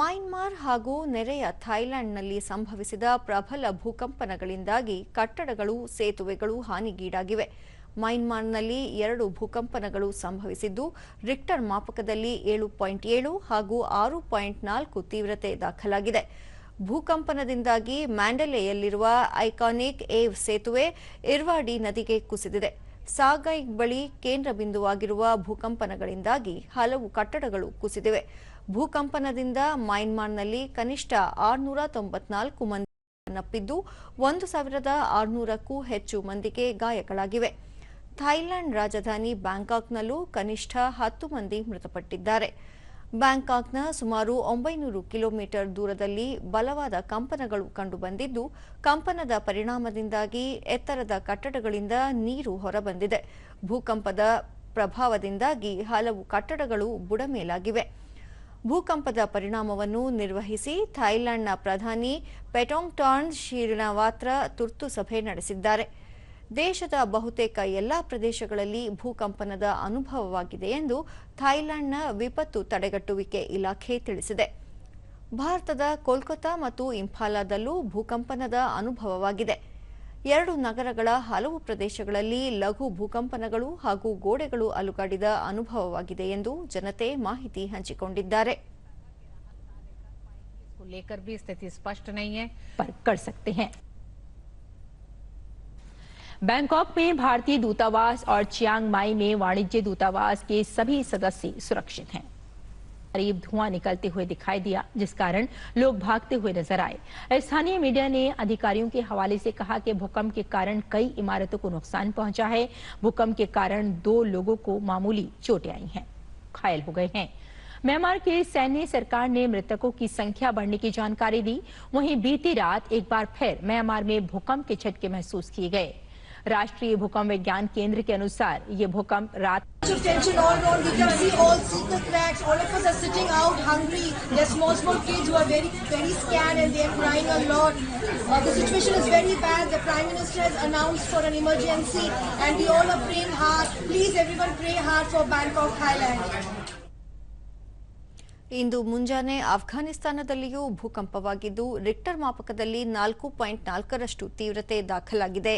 Myanmar ಹಾಗೂ ನೆರೆಯ ಥೈಲ್ಯಾಂಡ್ನಲ್ಲಿ ಸಂಭವಿಸಿದ ಪ್ರಬಲ ಭೂಕಂಪನಗಳಿಂದಾಗಿ ಕಟ್ಟಡಗಳು, ಸೇತುವೆಗಳು ಹಾನಿಗೀಡಾಗಿವೆ. ಮೈನ್ಮಾರ್ನಲ್ಲಿ ಎರಡು ಭೂಕಂಪನಗಳು ಸಂಭವಿಸಿದ್ದು, ರಿಕ್ಟರ್ ಮಾಪಕದಲ್ಲಿ ಏಳು ಪಾಯಿಂಟ್ ಏಳು ಹಾಗೂ ಆರು ಪಾಯಿಂಟ್ ನಾಲ್ಕು ತೀವ್ರತೆ ದಾಖಲಾಗಿದೆ. ಭೂಕಂಪನದಿಂದಾಗಿ ಮ್ಯಾಂಡಲೆಯಲ್ಲಿರುವ ಐಕಾನಿಕ್ ಏವ್ ಸೇತುವೆ ಇರ್ವಾಡಿ ನದಿಗೆ ಕುಸಿದಿದೆ. ಸಾಗೈ ಬಳಿ ಕೇಂದ್ರ ಬಿಂದುವಾಗಿರುವ ಭೂಕಂಪನಗಳಿಂದಾಗಿ ಹಲವು ಕಟ್ಟಡಗಳು ಕುಸಿದಿವೆ. ಭೂಕಂಪನದಿಂದ ಮೈನ್ಮಾರ್ನಲ್ಲಿ ಕನಿಷ್ಠ ಆರುನೂರ ತೊಂಬತ್ನಾಲ್ಕು ಮಂದಿ ನಪ್ಪಿದ್ದು, ಒಂದು ಸಾವಿರದ ಆರುನೂರಕ್ಕೂ ಹೆಚ್ಚು ಮಂದಿಗೆ ಗಾಯಗಳಾಗಿವೆ. ಥೈಲ್ಯಾಂಡ್ ರಾಜಧಾನಿ ಬ್ಯಾಂಕಾಕ್ನಲ್ಲೂ ಕನಿಷ್ಠ ಹತ್ತು ಮಂದಿ ಮೃತಪಟ್ಟಿದ್ದಾರೆ. ಬ್ಯಾಂಕಾಕ್ನ ಸುಮಾರು ಒಂಬೈನೂರು ಕಿಲೋಮೀಟರ್ ದೂರದಲ್ಲಿ ಬಲವಾದ ಕಂಪನಗಳು ಕಂಡುಬಂದಿದ್ದು, ಕಂಪನದ ಪರಿಣಾಮದಿಂದಾಗಿ ಎತ್ತರದ ಕಟ್ಟಡಗಳಿಂದ ನೀರು ಹೊರಬಂದಿದೆ. ಭೂಕಂಪದ ಪ್ರಭಾವದಿಂದಾಗಿ ಹಲವು ಕಟ್ಟಡಗಳು ಬುಡಮೇಲಾಗಿವೆ. ಭೂಕಂಪದ ಪರಿಣಾಮವನ್ನು ನಿರ್ವಹಿಸಿ ಥೈಲ್ಯಾಂಡ್ನ ಪ್ರಧಾನಿ ಪೆಟೋಂಗ್ಟಾನ್ ಶೀರ್ಣವಾತ್ರ ತುರ್ತು ಸಭೆ ನಡೆಸಿದ್ದಾರೆ. ದೇಶದ ಬಹುತೇಕ ಎಲ್ಲಾ ಪ್ರದೇಶಗಳಲ್ಲಿ ಭೂಕಂಪನದ ಅನುಭವವಾಗಿದೆ ಎಂದು ಥೈಲ್ಯಾಂಡ್ನ ವಿಪತ್ತು ತಡೆಗಟ್ಟುವಿಕೆ ಇಲಾಖೆ ತಿಳಿಸಿದೆ ಭಾರತದ ಕೋಲ್ಕತಾ ಮತ್ತು ಇಂಫಾಲಾದಲ್ಲೂ ಭೂಕಂಪನದ ಅನುಭವವಾಗಿದೆ ಎರಡು ನಗರಗಳ ಹಲವು ಪ್ರದೇಶಗಳಲ್ಲಿ ಲಘು ಭೂಕಂಪನಗಳು ಹಾಗೂ ಗೋಡೆಗಳು ಅಲುಗಾಡಿದ ಅನುಭವವಾಗಿದೆ ಎಂದು ಜನತೆ ಮಾಹಿತಿ ಹಂಚಿಕೊಂಡಿದ್ದಾರೆ को लेकर भी स्थिति स्पष्ट नहीं है पर कर सकते हैं बैंकॉक में भारतीय दूतावास और चियांग माई में वाणिज्य दूतावास के सभी सदस्य सुरक्षित हैं। करीब धुआँ निकलते हुए दिखाई दिया, जिस कारण लोग भागते हुए नज़र आए। स्थानीय मीडिया ने अधिकारियों के हवाले से कहा कि भूकंप के कारण कई इमारतों को नुकसान पहुँचा है। भूकंप के कारण दो लोगों को मामूली चोटें आई हैं। घायल हो गए हैं। म्यांमार के सैन्य सरकार ने मृतकों की संख्या बढ़ने की जानकारी दी। वहीं बीती रात एक बार फिर म्यांमार में भूकंप के झटके महसूस किए गए। राष्ट्रीय भूकंप विज्ञान केंद्र के अनुसार ये भूकंप रात of tension all around. We can see all see the cracks. All of us are sitting out hungry. There's small, small kids who are very, very scared and they're crying a lot. Uh, the situation is very bad. The Prime Minister has announced for an emergency and we all are praying hard. Please everyone pray hard for Bangkok, Thailand. ಇಂದು ಮುಂಜಾನೆ ಅಫ್ಘಾನಿಸ್ತಾನದಲ್ಲಿಯೂ ಭೂಕಂಪವಾಗಿದ್ದು Richter ಮಾಪಕದಲ್ಲಿ ನಾಲ್ಕು point ನಾಲ್ಕರಷ್ಟು ತೀವ್ರತೆ ದಾಖಲಾಗಿದೆ